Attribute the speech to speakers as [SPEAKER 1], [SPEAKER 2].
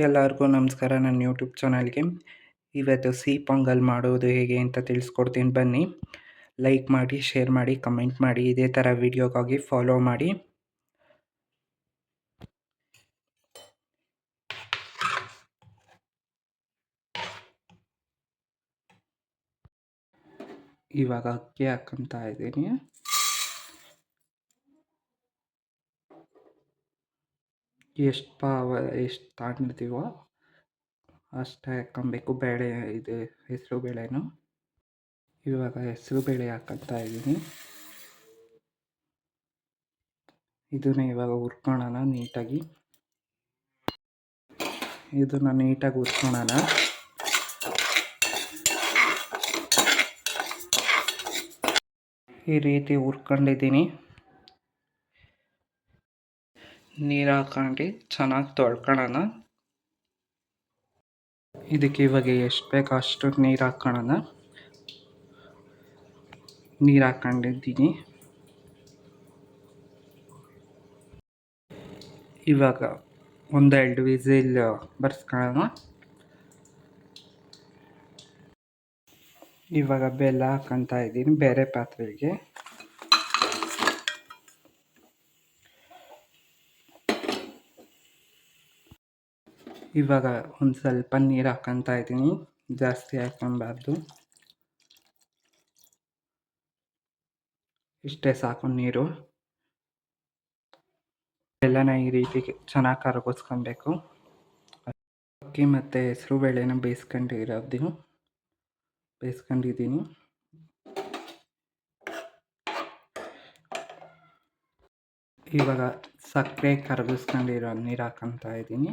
[SPEAKER 1] ಎಲ್ಲರಿಗೂ ನಮಸ್ಕಾರ, ನನ್ನ ಯೂಟ್ಯೂಬ್ ಚಾನಲ್ಗೆ. ಇವತ್ತು ಸಿಹಿ ಪೊಂಗಲ್ ಮಾಡೋದು ಹೇಗೆ ಅಂತ ತಿಳಿಸ್ಕೊಡ್ತೀನಿ. ಬನ್ನಿ. ಲೈಕ್ ಮಾಡಿ, ಶೇರ್ ಮಾಡಿ, ಕಮೆಂಟ್ ಮಾಡಿ, ಇದೇ ಥರ ವಿಡಿಯೋಗಾಗಿ ಫಾಲೋ ಮಾಡಿ. ಇವಾಗ ಅಕ್ಕಿ ಹಾಕ್ಕೊಂತ ಇದ್ದೀನಿ. ಎಷ್ಟು ಪಾವ ಎಷ್ಟು ತಗೊಂಡಿರ್ತೀವೋ ಅಷ್ಟೇ ಹಾಕ್ಕೊಬೇಕು. ಬೇಳೆ ಇದು ಹೆಸರು ಬೇಳೆನು. ಇವಾಗ ಹೆಸರು ಬೇಳೆ ಹಾಕ್ಕೊತಾ ಇದ್ದೀನಿ. ಇದನ್ನ ಇವಾಗ ಹುರ್ಕೊಳ್ಳೋಣ ನೀಟಾಗಿ. ಇದನ್ನ ನೀಟಾಗಿ ಹುರ್ಕೊಳ್ಳೋಣ ಈ ರೀತಿ ಹುರ್ಕೊಂಡಿದ್ದೀನಿ. ನೀರು ಹಾಕೊಂಡು ಚೆನ್ನಾಗಿ ತೊಳ್ಕೊಳ್ಳೋಣ ಇದಕ್ಕೆ ಇವಾಗ ಎಷ್ಟು ಬೇಕೋ ಅಷ್ಟು ನೀರು ಹಾಕ್ಕೊಳ್ಳೋಣ ನೀರು ಹಾಕೊಂಡಿದ್ದೀನಿ. ಇವಾಗ ಒಂದೆರಡು ವಿಸಿಲ್ ಬರ್ಸ್ಕೊಳ್ಳೋಣ ಇವಾಗ ಬೆಲ್ಲ ಹಾಕೊತಾ ಇದ್ದೀನಿ, ಬೇರೆ ಪಾತ್ರೆಗೆ. ಇವಾಗ ಒಂದು ಸ್ವಲ್ಪ ನೀರು ಹಾಕ್ಕೊತಾ ಇದ್ದೀನಿ. ಜಾಸ್ತಿ ಹಾಕೊಬಾರ್ದು ಇಷ್ಟೇ ಸಾಕು ನೀರು. ಎಲ್ಲನ ಈ ರೀತಿ ಚೆನ್ನಾಗಿ ಕರಗಿಸ್ಕೊಬೇಕು. ಅಕ್ಕಿ ಮತ್ತು ಹೆಸರು ಬೇಳೆನ ಬೇಯಿಸ್ಕೊಂಡಿರೋದು. ಬೇಯಿಸ್ಕೊಂಡಿದ್ದೀನಿ. ಇವಾಗ ಸಕ್ಕರೆ ಕರಗಿಸ್ಕೊಂಡಿರೋ ನೀರು ಹಾಕೊತಾ ಇದ್ದೀನಿ.